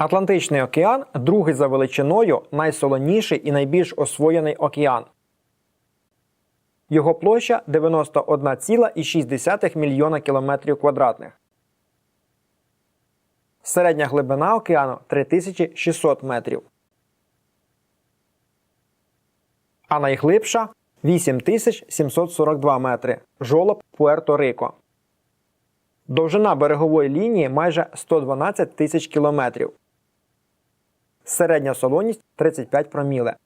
Атлантичний океан другий за величиною, найсолоніший і найбільш освоєний океан. Його площа 91,6 мільйона кілометрів квадратних. Середня глибина океану 3600 метрів. А найглибша 8742 метри. Жолоб Пуерто-Рико. Довжина берегової лінії майже 112 тисяч кілометрів. Середня солоність 35 проміле.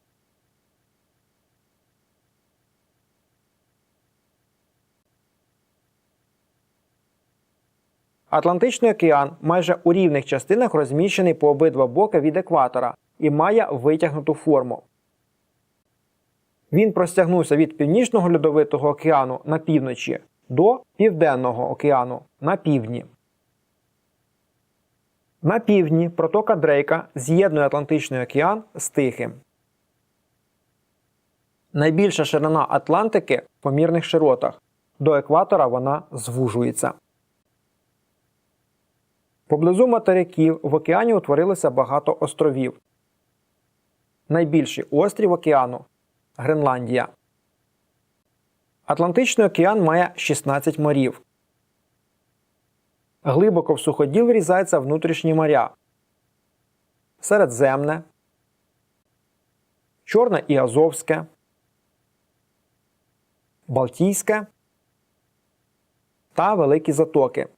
Атлантичний океан майже у рівних частинах розміщений по обидва боки від екватора і має витягнуту форму. Він простягнувся від Північного льодовитого океану на півночі до Південного океану на півдні. На півдні протока Дрейка з'єднує Атлантичний океан з Тихим. Найбільша ширина Атлантики в помірних широтах. До екватора вона звужується. Поблизу материків в океані утворилося багато островів. Найбільший острів океану Гренландія. Атлантичний океан має 16 морів. Глибоко в суходіл врізаються внутрішні моря. Середземне, Чорне і Азовське, Балтійське та Великі Затоки.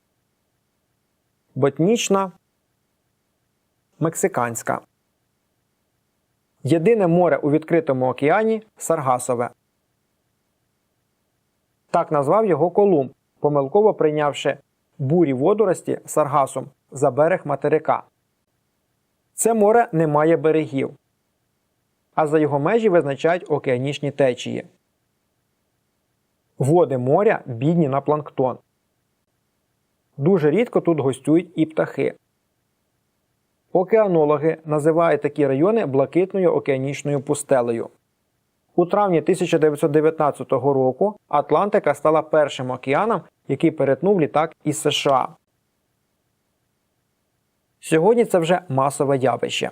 Ботнічна, Мексиканська. Єдине море у відкритому океані Саргасове. Так назвав його Колумб, помилково прийнявши бурі водорості Саргасом за берег материка. Це море не має берегів, а за його межі визначають океанічні течії. Води моря бідні на планктон. Дуже рідко тут гостюють і птахи. Океанологи називають такі райони блакитною океанічною пустелею. У травні 1919 року Атлантика стала першим океаном, який перетнув літак із США. Сьогодні це вже масове явище.